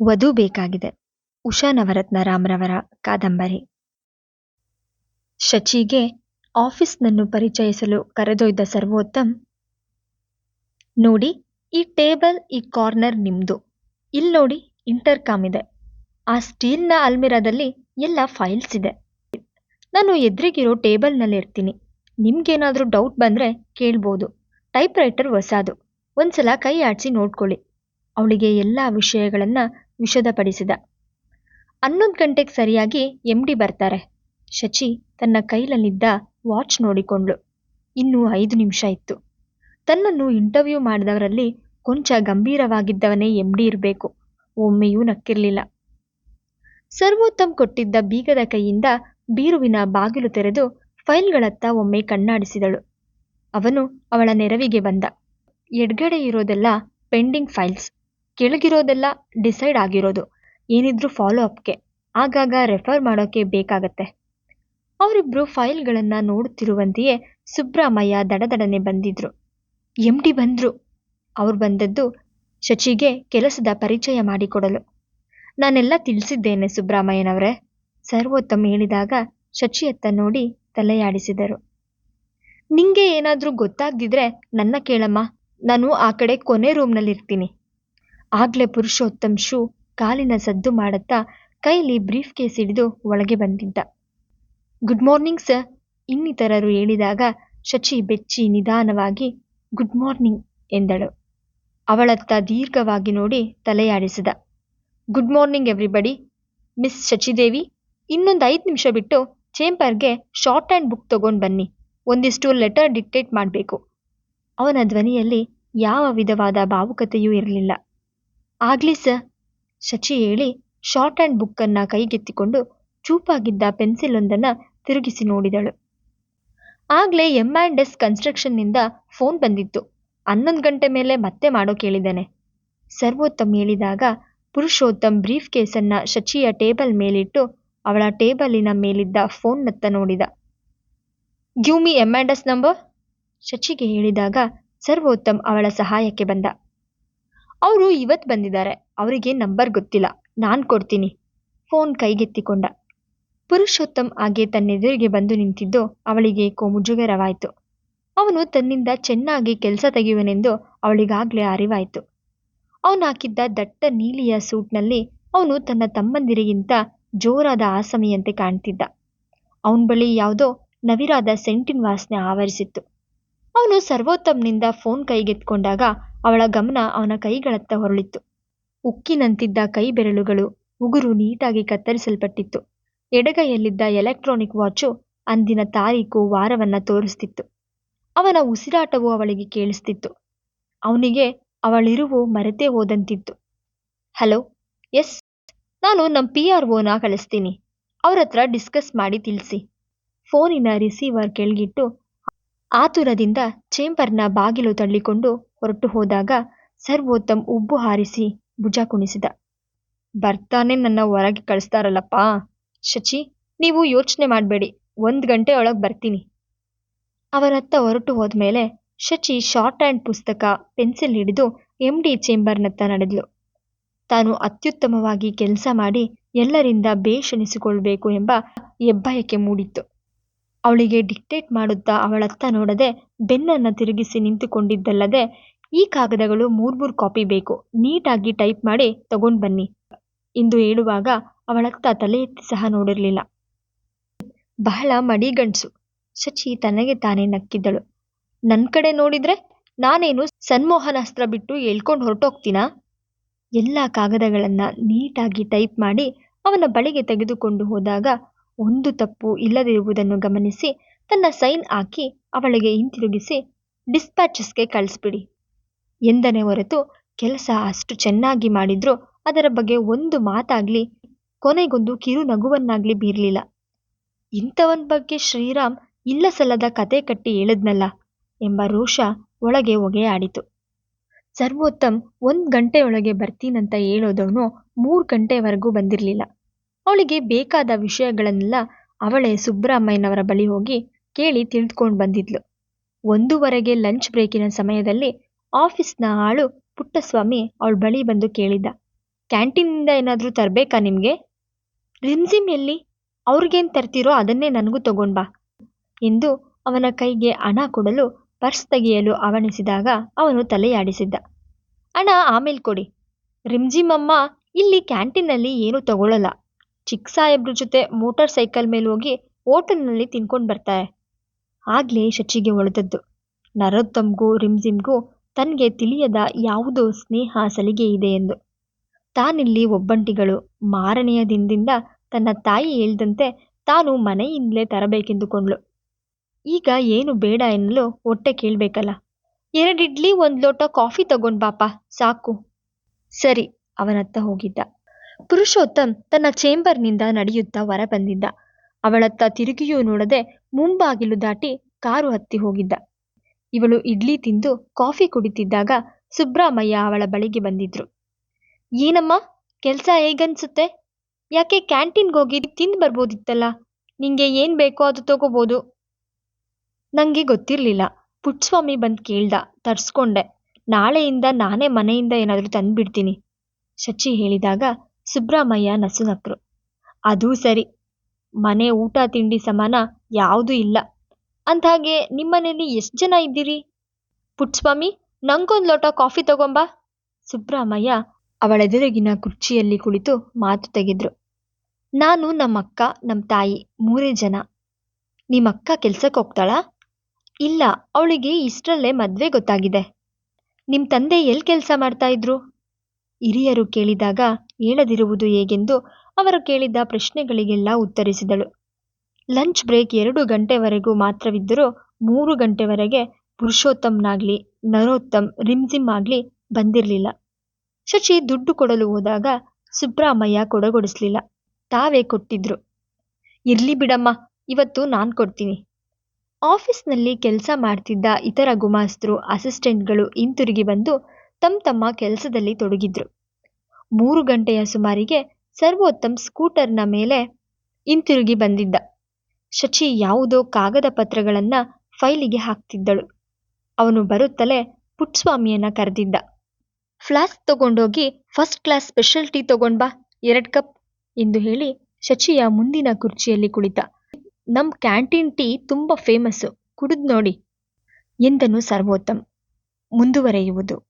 ವಧು ಬೇಕಾಗಿದೆ. ಉಷಾ ನವರತ್ನ ರಾಮ್ರವರ ಕಾದಂಬರಿ. ಶಚಿಗೆ ಆಫೀಸ್ನನ್ನು ಪರಿಚಯಿಸಲು ಕರೆದೊಯ್ದ ಸರ್ವೋತ್ತಮ್, ನೋಡಿ, ಈ ಟೇಬಲ್, ಈ ಕಾರ್ನರ್ ನಿಮ್ದು. ಇಲ್ಲಿ ನೋಡಿ, ಇಂಟರ್ಕಾಮ್ ಇದೆ. ಆ ಸ್ಟೀಲ್ನ ಅಲ್ಮಿರಾದಲ್ಲಿ ಎಲ್ಲ ಫೈಲ್ಸ್ ಇದೆ. ನಾನು ಎದುರಿಗಿರೋ ಟೇಬಲ್ನಲ್ಲಿ ಇರ್ತೀನಿ. ನಿಮ್ಗೇನಾದರೂ ಡೌಟ್ ಬಂದರೆ ಕೇಳ್ಬೋದು. ಟೈಪ್ ರೈಟರ್ ಹೊಸಾದು. ಒಂದ್ಸಲ ಕೈ ಆಡಿಸಿ ನೋಡ್ಕೊಳ್ಳಿ. ಅವಳಿಗೆ ಎಲ್ಲ ವಿಷಯಗಳನ್ನು ವಿಶದಪಡಿಸಿದ ಹನ್ನೊಂದು ಗಂಟೆಗೆ ಸರಿಯಾಗಿ ಎಂ ಡಿ ಬರ್ತಾರೆ. ಶಚಿ ತನ್ನ ಕೈಲಲ್ಲಿದ್ದ ವಾಚ್ ನೋಡಿಕೊಂಡ್ಳು. ಇನ್ನೂ ಐದು ನಿಮಿಷ ಇತ್ತು. ತನ್ನನ್ನು ಇಂಟರ್ವ್ಯೂ ಮಾಡಿದವರಲ್ಲಿ ಕೊಂಚ ಗಂಭೀರವಾಗಿದ್ದವನೇ ಎಂ ಡಿ ಇರಬೇಕು. ಒಮ್ಮೆಯೂ ನಕ್ಕಿರಲಿಲ್ಲ. ಸರ್ವೋತ್ತಮ್ ಕೊಟ್ಟಿದ್ದ ಬೀಗದ ಕೈಯಿಂದ ಬೀರುವಿನ ಬಾಗಿಲು ತೆರೆದು ಫೈಲ್ಗಳತ್ತ ಒಮ್ಮೆ ಕಣ್ಣಾಡಿಸಿದಳು. ಅವನು ಅವಳ ನೆರವಿಗೆ ಬಂದ. ಎಡ್ಗಡೆ ಇರೋದೆಲ್ಲ ಪೆಂಡಿಂಗ್ ಫೈಲ್ಸ್. ಕೆಳಗಿರೋದೆಲ್ಲ ಡಿಸೈಡ್ ಆಗಿರೋದು. ಏನಿದ್ರೂ ಫಾಲೋ ಅಪ್ಗೆ ಆಗಾಗ ರೆಫರ್ ಮಾಡೋಕೆ ಬೇಕಾಗತ್ತೆ. ಅವರಿಬ್ರು ಫೈಲ್ಗಳನ್ನು ನೋಡುತ್ತಿರುವಂತೆಯೇ ಸುಬ್ರಹ್ಮಯ್ಯ ದಡದಡನೆ ಬಂದಿದ್ರು. ಎಂ ಡಿ ಬಂದ್ರು. ಅವ್ರು ಬಂದದ್ದು ಶಚಿಗೆ ಕೆಲಸದ ಪರಿಚಯ ಮಾಡಿಕೊಡಲು. ನಾನೆಲ್ಲ ತಿಳಿಸಿದ್ದೇನೆ ಸುಬ್ರಹ್ಮಯ್ಯನವರೇ. ಸರ್ವೋತ್ತಮ್ ಹೇಳಿದಾಗ ಶಚಿಯತ್ತ ನೋಡಿ ತಲೆಯಾಡಿಸಿದರು. ನಿಂಗೆ ಏನಾದರೂ ಗೊತ್ತಾಗ್ದಿದ್ರೆ ನನ್ನ ಕೇಳಮ್ಮ. ನಾನು ಆ ಕಡೆ ಕೊನೆ ರೂಮ್ನಲ್ಲಿರ್ತೀನಿ ಆಗ್ಲೇ ಪುರುಷೋತ್ತಮ್ ಶೂ ಕಾಲಿನ ಸದ್ದು ಮಾಡುತ್ತಾ ಕೈಲಿ ಬ್ರೀಫ್ ಕೇಸ್ ಹಿಡಿದು ಒಳಗೆ ಬಂದಿದ್ದ. ಗುಡ್ ಮಾರ್ನಿಂಗ್ ಸರ್, ಇನ್ನಿತರರು ಹೇಳಿದಾಗ ಶಚಿ ಬೆಚ್ಚಿ ನಿಧಾನವಾಗಿ ಗುಡ್ ಮಾರ್ನಿಂಗ್ ಎಂದಳು. ಅವಳತ್ತ ದೀರ್ಘವಾಗಿ ನೋಡಿ ತಲೆಯಾಡಿಸಿದ. Good morning everybody. Miss Shachidevi, ಇನ್ನೊಂದು ಐದು ನಿಮಿಷ ಬಿಟ್ಟು ಚೇಂಬರ್ಗೆ ಶಾರ್ಟ್ ಹ್ಯಾಂಡ್ ಬುಕ್ ತಗೊಂಡು ಬನ್ನಿ. ಒಂದಿಷ್ಟು ಲೆಟರ್ ಡಿಕ್ಟೇಟ್ ಮಾಡಬೇಕು. ಅವನ ಧ್ವನಿಯಲ್ಲಿ ಯಾವ ವಿಧವಾದ ಭಾವುಕತೆಯೂ ಇರಲಿಲ್ಲ. ಆಗ್ಲಿ ಸರ್, ಶಚಿ ಹೇಳಿ ಶಾರ್ಟ್ ಹ್ಯಾಂಡ್ ಬುಕ್ಕನ್ನು ಕೈಗೆತ್ತಿಕೊಂಡು ಚೂಪಾಗಿದ್ದ ಪೆನ್ಸಿಲ್ ಒಂದನ್ನು ತಿರುಗಿಸಿ ನೋಡಿದಳು. ಆಗಲೇ ಎಂ ಆ್ಯಂಡ್ ಎಸ್ ಕನ್ಸ್ಟ್ರಕ್ಷನ್ನಿಂದ ಫೋನ್ ಬಂದಿತ್ತು. ಹನ್ನೊಂದು ಗಂಟೆ ಮೇಲೆ ಮತ್ತೆ ಮಾಡೋ ಕೇಳಿದ್ದಾನೆ ಸರ್ವೋತ್ತಮ್ ಹೇಳಿದಾಗ ಪುರುಷೋತ್ತಮ್ ಬ್ರೀಫ್ ಕೇಸನ್ನು ಶಚಿಯ ಟೇಬಲ್ ಮೇಲಿಟ್ಟು ಅವಳ ಟೇಬಲಿನ ಮೇಲಿದ್ದ ಫೋನ್ನತ್ತ ನೋಡಿದ. Give me M and S number? ಶಚಿಗೆ ಹೇಳಿದಾಗ ಸರ್ವೋತ್ತಮ್ ಅವಳ ಸಹಾಯಕ್ಕೆ ಬಂದ. ಅವರು ಇವತ್ತು ಬಂದಿದ್ದಾರೆ. ಅವರಿಗೆ ನಂಬರ್ ಗೊತ್ತಿಲ್ಲ. ನಾನು ಕೊಡ್ತೀನಿ. ಫೋನ್ ಕೈಗೆತ್ತಿಕೊಂಡ. ಪುರುಷೋತ್ತಮ್ ಹಾಗೆ ತನ್ನೆದುರಿಗೆ ಬಂದು ನಿಂತಿದ್ದು ಅವಳಿಗೆ ಕೋಮುಜುಗರವಾಯಿತು ಅವನು ತನ್ನಿಂದ ಚೆನ್ನಾಗಿ ಕೆಲಸ ತೆಗೆಯುವನೆಂದು ಅವಳಿಗಾಗಲೇ ಅರಿವಾಯಿತು. ಅವನು ಹಾಕಿದ್ದ ದಟ್ಟ ನೀಲಿಯ ಸೂಟ್ನಲ್ಲಿ ಅವನು ತನ್ನ ತಮ್ಮಂದಿರಿಗಿಂತ ಜೋರಾದ ಆಸಮಿಯಂತೆ ಕಾಣ್ತಿದ್ದ. ಅವನ ಬಳಿ ಯಾವುದೋ ನವಿರಾದ ಸೆಂಟಿನ್ ವಾಸನೆ ಆವರಿಸಿತ್ತು. ಅವನು ಸರ್ವೋತ್ತಮ್ನಿಂದ ಫೋನ್ ಕೈಗೆತ್ಕೊಂಡಾಗ ಅವಳ ಗಮನ ಅವನ ಕೈಗಳತ್ತ ಹೊರಳಿತ್ತು. ಉಕ್ಕಿನಂತಿದ್ದ ಕೈ ಬೆರಳುಗಳು ಉಗುರು ನೀಟಾಗಿ ಕತ್ತರಿಸಲ್ಪಟ್ಟಿತ್ತು. ಎಡಗೈಯಲ್ಲಿದ್ದ ಎಲೆಕ್ಟ್ರಾನಿಕ್ ವಾಚು ಅಂದಿನ ತಾರೀಕು ವಾರವನ್ನ ತೋರಿಸ್ತಿತ್ತು. ಅವನ ಉಸಿರಾಟವು ಅವಳಿಗೆ ಕೇಳಿಸ್ತಿತ್ತು. ಅವನಿಗೆ ಅವಳಿರುವು ಮರೆತೇ ಹೋದಂತಿತ್ತು. ಹಲೋ, ಎಸ್, ನಾನು ನಮ್ಮ ಪಿ ಆರ್ ಓನ ಕಳಿಸ್ತೀನಿ. ಅವ್ರ ಹತ್ರ ಡಿಸ್ಕಸ್ ಮಾಡಿ ತಿಳಿಸಿ. ಫೋನಿನ ರಿಸೀವರ್ ಕೆಳಗಿಟ್ಟು ಆತುರದಿಂದ ಚೇಂಬರ್ನ ಬಾಗಿಲು ತಳ್ಳಿಕೊಂಡು ಹೊರಟು ಹೋದಾಗ ಸರ್ವೋತ್ತಮ್ ಉಬ್ಬು ಹಾರಿಸಿ ಭುಜ ಕುಣಿಸಿದ. ಬರ್ತಾನೆ ನನ್ನ ಹೊರಗೆ ಕಳಿಸ್ತಾರಲ್ಲಪ್ಪ. ಶಚಿ, ನೀವು ಯೋಚನೆ ಮಾಡಬೇಡಿ. ಒಂದು ಗಂಟೆ ಒಳಗೆ ಬರ್ತೀನಿ. ಅವರತ್ತ ಹೊರಟು ಹೋದ್ಮೇಲೆ ಶಚಿ ಶಾರ್ಟ್ ಹ್ಯಾಂಡ್ ಪುಸ್ತಕ, ಪೆನ್ಸಿಲ್ ಹಿಡಿದು ಎಂ ಡಿ ಚೇಂಬರ್ನತ್ತ ನಡೆದ್ಲು. ತಾನು ಅತ್ಯುತ್ತಮವಾಗಿ ಕೆಲಸ ಮಾಡಿ ಎಲ್ಲರಿಂದ ಬೇಷಣಿಸಿಕೊಳ್ಬೇಕು ಎಂಬ ಹೆಬ್ಬಯಕೆ ಮೂಡಿತ್ತು. ಅವಳಿಗೆ ಡಿಕ್ಟೇಟ್ ಮಾಡುತ್ತಾ ಅವಳತ್ತ ನೋಡದೆ ಬೆನ್ನನ್ನು ತಿರುಗಿಸಿ ನಿಂತುಕೊಂಡಿದ್ದಲ್ಲದೆ, ಈ ಕಾಗದಗಳು ಮೂರ್ಮೂರು ಕಾಪಿ ಬೇಕು. ನೀಟಾಗಿ ಟೈಪ್ ಮಾಡಿ ತಗೊಂಡು ಬನ್ನಿ. ಎಂದು ಹೇಳುವಾಗ ಅವಳತ್ತ ತಲೆ ಎತ್ತಿ ಸಹ ನೋಡಿರಲಿಲ್ಲ. ಬಹಳ ಮಡಿಗಂಡ್ಸು. ಶಚಿ ತನಗೆ ತಾನೇ ನಕ್ಕಿದ್ದಳು. ನನ್ನ ಕಡೆ ನೋಡಿದ್ರೆ ನಾನೇನು ಸನ್ಮೋಹನಾಸ್ತ್ರ ಬಿಟ್ಟು ಹೇಳ್ಕೊಂಡು ಹೊರಟೋಗ್ತೀನಾ? ಎಲ್ಲ ಕಾಗದಗಳನ್ನು ನೀಟಾಗಿ ಟೈಪ್ ಮಾಡಿ ಅವನ ಬಳಿಗೆ ತೆಗೆದುಕೊಂಡು ಹೋದಾಗ ಒಂದು ತಪ್ಪು ಇಲ್ಲದಿರುವುದನ್ನು ಗಮನಿಸಿ ತನ್ನ ಸೈನ್ ಹಾಕಿ ಅವಳಿಗೆ ಹಿಂತಿರುಗಿಸಿ ಡಿಸ್ಪ್ಯಾಚಸ್ಗೆ ಕಳಿಸ್ಬಿಡಿ. ಎಂದನೇ ಹೊರತು ಕೆಲಸ ಅಷ್ಟು ಚೆನ್ನಾಗಿ ಮಾಡಿದ್ರು ಅದರ ಬಗ್ಗೆ ಒಂದು ಮಾತಾಗ್ಲಿ, ಕೊನೆಗೊಂದು ಕಿರು ನಗುವನ್ನಾಗ್ಲಿ ಬೀರಲಿಲ್ಲ. ಇಂಥವನ್ ಬಗ್ಗೆ ಶ್ರೀರಾಮ್ ಇಲ್ಲ ಸಲ್ಲದ ಕತೆ ಕಟ್ಟಿ ಹೇಳಿದ್ನಲ್ಲ ಎಂಬ ರೋಷ ಒಳಗೆ ಹೊಗೆಯಾಡಿತು. ಸರ್ವೋತ್ತಮ್ ಒಂದ್ ಗಂಟೆಯೊಳಗೆ ಬರ್ತೀನಂತ ಹೇಳೋದವನು ಮೂರು ಗಂಟೆವರೆಗೂ ಬಂದಿರಲಿಲ್ಲ. ಅವಳಿಗೆ ಬೇಕಾದ ವಿಷಯಗಳನ್ನೆಲ್ಲ ಅವಳೇ ಸುಬ್ರಹ್ಮಯ್ಯನವರ ಬಳಿ ಹೋಗಿ ಕೇಳಿ ತಿಳಿದುಕೊಂಡು ಬಂದಿದ್ಲು. ಒಂದೂವರೆಗೆ ಲಂಚ್ ಬ್ರೇಕಿನ ಸಮಯದಲ್ಲಿ ಆಫೀಸ್ನ ಆಳು ಪುಟ್ಟಸ್ವಾಮಿ ಅವಳ ಬಳಿ ಬಂದು ಕೇಳಿದ್ದ ಕ್ಯಾಂಟೀನಿಂದ ಏನಾದರೂ ತರಬೇಕಾ ನಿಮಗೆ? ರಿಮ್ಸಿಮ್ ಎಲ್ಲಿ? ಅವ್ರಿಗೇನು ತರ್ತೀರೋ ಅದನ್ನೇ ನನಗೂ ಬಾ ಎಂದು ಅವನ ಕೈಗೆ ಹಣ ಕೊಡಲು ಪರ್ಸ್ ತೆಗೆಯಲು ಅವಣಿಸಿದಾಗ ಅವನು ತಲೆಯಾಡಿಸಿದ್ದ. ಹಣ ಆಮೇಲೆ ಕೊಡಿ. ರಿಮ್ಜಿಮಮ್ಮ ಇಲ್ಲಿ ಕ್ಯಾಂಟೀನಲ್ಲಿ ಏನೂ ತಗೊಳ್ಳಲ್ಲ ಚಿಕ್ಕ ಸಾಹೇಬ್ರ ಜೊತೆ ಮೋಟಾರ್ ಸೈಕಲ್ ಮೇಲೆ ಹೋಗಿ ಹೋಟೆಲ್ನಲ್ಲಿ ತಿನ್ಕೊಂಡು ಬರ್ತಾರೆ. ಆಗ್ಲೇ ಶಚಿಗೆ ಒಳ್ದದ್ದು ನರೋತ್ತಮ್ಗೂ ರಿಮ್ಝಿಮ್ಗೂ ತನಗೆ ತಿಳಿಯದ ಯಾವುದೋ ಸ್ನೇಹ ಸಲಿಗೆ ಇದೆ ಎಂದು. ತಾನಿಲ್ಲಿ ಒಬ್ಬಂಟಿಗಳು. ಮಾರನೆಯ ದಿನದಿಂದ ತನ್ನ ತಾಯಿ ಹೇಳ್ದಂತೆ ತಾನು ಮನೆಯಿಂದಲೇ ತರಬೇಕೆಂದುಕೊಂಡ್ಳು. ಈಗ ಏನು ಬೇಡ ಎನ್ನಲು ಹೊಟ್ಟೆ ಕೇಳಬೇಕಲ್ಲ. ಎರಡು ಇಡ್ಲಿ, ಒಂದು ಲೋಟ ಕಾಫಿ ತಗೊಂಡ್ ಬಾಪ, ಸಾಕು. ಸರಿ, ಅವನತ್ತ ಹೋಗಿದ್ದ. ಪುರುಷೋತ್ತಮ್ ತನ್ನ ಚೇಂಬರ್ನಿಂದ ನಡೆಯುತ್ತಾ ಹೊರ ಬಂದಿದ್ದ ಅವಳತ್ತ ತಿರುಗಿಯೂ ನೋಡದೆ ಮುಂಬಾಗಿಲು ದಾಟಿ ಕಾರು ಹತ್ತಿ ಹೋಗಿದ್ದ. ಇವಳು ಇಡ್ಲಿ ತಿಂದು ಕಾಫಿ ಕುಡಿತಿದ್ದಾಗ ಸುಬ್ರಾಮಯ್ಯ ಅವಳ ಬಳಿಗೆ ಬಂದಿದ್ರು. ಏನಮ್ಮ, ಕೆಲ್ಸ ಹೇಗನ್ಸುತ್ತೆ? ಯಾಕೆ ಕ್ಯಾಂಟೀನ್ಗೆ ಹೋಗಿ ತಿಂದು ಬರ್ಬೋದಿತ್ತಲ್ಲ? ನಿಂಗೆ ಏನ್ ಬೇಕೋ ಅದು ತಗೋಬೋದು. ನಂಗೆ ಗೊತ್ತಿರ್ಲಿಲ್ಲ. ಪುಟ್ಸ್ವಾಮಿ ಬಂದು ಕೇಳ್ದ, ತರ್ಸ್ಕೊಂಡೆ. ನಾಳೆಯಿಂದ ನಾನೇ ಮನೆಯಿಂದ ಏನಾದರೂ ತಂದ್ಬಿಡ್ತೀನಿ" ಶಚಿ ಹೇಳಿದಾಗ ಸುಬ್ರಾಮಯ್ಯ ನಸುನಕ್ರು. ಅದೂ ಸರಿ. ಮನೆ ಊಟ ತಿಂಡಿ ಸಮಾನ ಯಾವುದೂ ಇಲ್ಲ. ಅಂದ್ಹಾಗೆ ನಿಮ್ಮನೇಲಿ ಎಷ್ಟು ಜನ ಇದ್ದೀರಿ? ಪುಟ್ಸ್ವಾಮಿ, ನಂಗೊಂದು ಲೋಟ ಕಾಫಿ ತಗೊಂಬಾ. ಸುಬ್ರಹ್ಮಯ್ಯ ಅವಳೆದುರಿಗಿನ ಕುರ್ಚಿಯಲ್ಲಿ ಕುಳಿತು ಮಾತು ತೆಗೆದ್ರು. ನಾನು ನಮ್ಮಕ್ಕ ನಮ್ಮ ತಾಯಿ, ಮೂರೇ ಜನ. ನಿಮ್ಮಕ್ಕ ಕೆಲ್ಸಕ್ಕೆ ಹೋಗ್ತಾಳಾ? ಇಲ್ಲ, ಅವಳಿಗೆ ಇಷ್ಟರಲ್ಲೇ ಮದುವೆ ಗೊತ್ತಾಗಿದೆ. ನಿಮ್ಮ ತಂದೆ ಎಲ್ಲಿ ಕೆಲಸ ಮಾಡ್ತಾ ಇದ್ರು? ಹಿರಿಯರು ಕೇಳಿದಾಗ ಹೇಳದಿರುವುದು ಹೇಗೆಂದು ಅವರು ಕೇಳಿದ್ದ ಪ್ರಶ್ನೆಗಳಿಗೆಲ್ಲ ಉತ್ತರಿಸಿದಳು. ಲಂಚ್ ಬ್ರೇಕ್ ಎರಡು ಗಂಟೆವರೆಗೂ ಮಾತ್ರವಿದ್ದರೂ ಮೂರು ಗಂಟೆವರೆಗೆ ಪುರುಷೋತ್ತಮ್ನಾಗ್ಲಿ, ನರೋತ್ತಮ್ ರಿಮ್ಝಿಮ್ ಆಗ್ಲಿ ಬಂದಿರಲಿಲ್ಲ. ಶಶಿ ದುಡ್ಡು ಕೊಡಲು ಹೋದಾಗ ಸುಬ್ರಹ್ಮಯ್ಯ ಕೊಡಗೊಡಿಸ್ಲಿಲ್ಲ. ತಾವೇ ಕೊಟ್ಟಿದ್ರು. ಇರ್ಲಿ ಬಿಡಮ್ಮ, ಇವತ್ತು ನಾನು ಕೊಡ್ತೀನಿ. ಆಫೀಸ್ನಲ್ಲಿ ಕೆಲಸ ಮಾಡ್ತಿದ್ದ ಇತರ ಗುಮಾಸ್ತರು, ಅಸಿಸ್ಟೆಂಟ್ಗಳು ಹಿಂತಿರುಗಿ ಬಂದು ತಮ್ಮ ತಮ್ಮ ಕೆಲಸದಲ್ಲಿ ತೊಡಗಿದ್ರು. ಮೂರು ಗಂಟೆಯ ಸುಮಾರಿಗೆ ಸರ್ವೋತ್ತಮ್ ಸ್ಕೂಟರ್ನ ಮೇಲೆ ಹಿಂತಿರುಗಿ ಬಂದಿದ್ದ. ಶಚಿ ಯಾವುದೋ ಕಾಗದ ಪತ್ರಗಳನ್ನ ಫೈಲಿಗೆ ಹಾಕ್ತಿದ್ದಳು. ಅವನು ಬರುತ್ತಲೇ ಪುಟ್ಸ್ವಾಮಿಯನ್ನ ಕರೆದಿದ್ದ. ಫ್ಲಾಸ್ಕ್ ತಗೊಂಡೋಗಿ ಫಸ್ಟ್ ಕ್ಲಾಸ್ ಸ್ಪೆಷಲ್ ಟೀ ತಗೊಂಡ್ ಬಾ ಎರಡು ಕಪ್ ಎಂದು ಹೇಳಿ ಶಚಿಯ ಮುಂದಿನ ಕುರ್ಚಿಯಲ್ಲಿ ಕುಳಿತ. ನಮ್ ಕ್ಯಾಂಟೀನ್ ಟೀ ತುಂಬಾ ಫೇಮಸ್ಸು, ಕುಡಿದ್ ನೋಡಿ ಎಂದನು ಸರ್ವೋತ್ತಮ್. ಮುಂದುವರೆಯುವುದು.